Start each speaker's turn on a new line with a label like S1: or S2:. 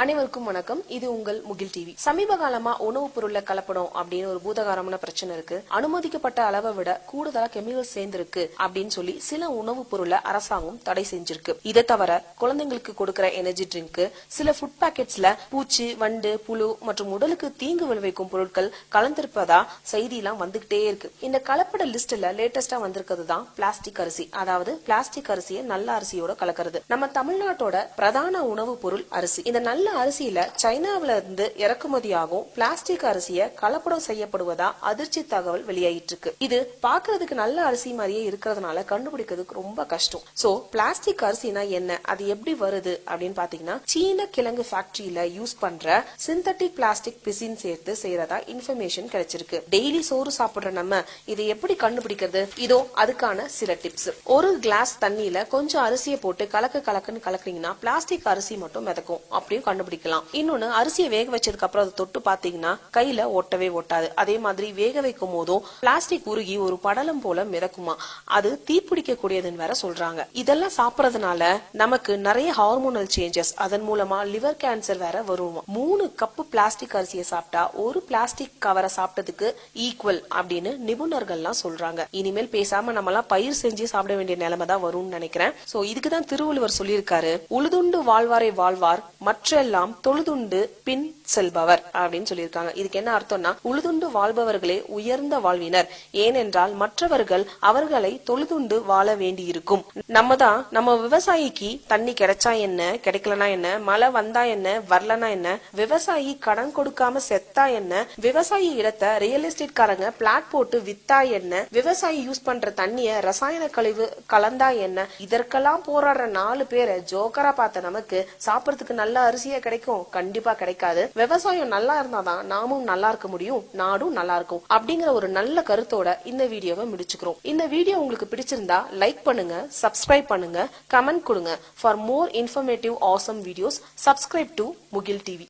S1: அனைவருக்கும் வணக்கம். இது உங்கள் முகில் டிவி. சமீப காலமா உணவுப் பொருள்ல கலப்படம் அப்படின்னு ஒரு பூதகாரமான பிரச்சனை இருக்கு. அனுமதிக்கப்பட்ட அளவை விட கூடுதலா கெமிக்கல் சேர்ந்திருக்கு அப்படின்னு சொல்லி சில உணவுப் பொருளை அரசாங்கம் தடை செஞ்சிருக்கு. இதை தவிர குழந்தைங்களுக்கு கொடுக்கிற எனர்ஜி ட்ரிங்க் சில ஃபுட் பேக்கெட்ஸ்ல பூச்சி வண்டு புழு மற்றும் உடலுக்கு தீங்கு விளைவிக்கும் பொருட்கள் கலந்திருப்பதா செய்தியெல்லாம் வந்துகிட்டே இருக்கு. இந்த கலப்பட லிஸ்ட்ல லேட்டஸ்டா வந்திருக்கிறது தான் பிளாஸ்டிக் அரிசி. அதாவது பிளாஸ்டிக் அரிசியை நல்ல அரிசியோட கலக்கிறது. நம்ம தமிழ்நாட்டோட பிரதான உணவுப் பொருள் அரிசி. இந்த நல்ல அரிசியில சைனாவில இருந்து இறக்குமதியாகும் பிளாஸ்டிக் அரிசிய கலப்படம் செய்யப்படுவதா அதிர்ச்சி தகவல் வெளியாயிட்டு இருக்கு இது பாக்குறதுக்கு நல்ல அரிசி மாதிரியே இருக்கிறதுனால கண்டுபிடிக்கிறதுக்கு ரொம்ப கஷ்டம். சோ பிளாஸ்டிக் அரிசினா என்ன? அது எப்படி வருது? அப்படின்னு பாத்தீங்கன்னா சீன கிழங்கு ஃபேக்டரியில யூஸ் பண்ற சிந்தட்டிக் பிளாஸ்டிக் பிசின் சேர்த்து செய்யறதா இன்ஃபர்மேஷன் கிடைச்சிருக்கு. டெய்லி சோறு சாப்பிடுற நம்ம இதை எப்படி கண்டுபிடிக்கிறது? இதோ அதுக்கான சில டிப்ஸ் ஒரு கிளாஸ் தண்ணியில கொஞ்சம் அரிசியை போட்டு கலக்க கலக்குன்னு கலக்குறீங்கன்னா பிளாஸ்டிக் அரிசி மட்டும் மிதக்கும். அப்படியும் கண்டுபிடிக்கலாம். இன்னொன்னு அரிசியை வேக வச்சதுக்கு அப்புறம் அதை தொட்டு பாத்தீங்கன்னா கையில ஒட்டவே ஒட்டாது. அதே மாதிரி வேக வைக்கும் போதும் பிளாஸ்டிக் உருகி ஒரு படலம் போல மிதக்குமா? அது தீப்பிடிக்க கூடியதுன்னு வேற சொல்றாங்க. இதெல்லாம் சாப்பிடறதுனால நமக்கு நிறைய ஹார்மோனல் சேஞ்சஸ் அதன் மூலமா லிவர் கேன்சர் வேற வருமா. மூணு கப்பு பிளாஸ்டிக் அரிசியை சாப்பிட்டா ஒரு பிளாஸ்டிக் கவரை சாப்பிட்டதுக்கு ஈக்குவல் அப்படின்னு நிபுணர்கள்லாம் சொல்றாங்க. இனிமேல் பேசாம நம்மலாம் பயிர் செஞ்சு சாப்பிட வேண்டிய நிலைமை தான் வரும்னு நினைக்கிறேன். சோ இதுக்குதான் திருவள்ளுவர் சொல்லியிருக்காரு உழுதுண்டு வாழ்வாரை வாழ்வார் மற்ற மற்றெல்லாம் தொழுதுண்டு பின் செல்பவர் அப்படின்னு சொல்லியிருக்காங்க. இதுக்கு என்ன அர்த்தம்னா உழுதுண்டு வாழ்பவர்களே உயர்ந்த வாழ்வினர். ஏனென்றால் மற்றவர்கள் அவர்களை தொழுதுண்டு வாழ வேண்டியிருக்கும். நம்ம தான் நம்ம விவசாயிக்கு தண்ணி கிடைச்சா என்ன கிடைக்கலனா என்ன மழை வந்தா என்ன வரலனா என்ன விவசாயி கடன் கொடுக்காம செத்தா என்ன விவசாயி இடத்த ரியல் எஸ்டேட் காரங்க பிளாட் போட்டு வித்தா என்ன விவசாயி யூஸ் பண்ற தண்ணிய ரசாயன கழிவு கலந்தா என்ன இதற்கெல்லாம் போராடுற நாலு பேரை ஜோக்கரா பார்த்த நமக்கு சாப்பிடறதுக்கு நல்ல அரிசி ஈஸியா கிடைக்கும். கண்டிப்பா கிடைக்காது. விவசாயம் நல்லா இருந்தாதான் நாமும் நல்லா இருக்க முடியும் நாடும் நல்லா இருக்கும். அப்படிங்கிற ஒரு நல்ல கருத்தோட இந்த வீடியோவை முடிச்சுக்கிறோம். இந்த வீடியோ உங்களுக்கு பிடிச்சிருந்தா லைக் பண்ணுங்க சப்ஸ்கிரைப் பண்ணுங்க கமெண்ட் கொடுங்க. For more informative awesome videos subscribe to Mugil TV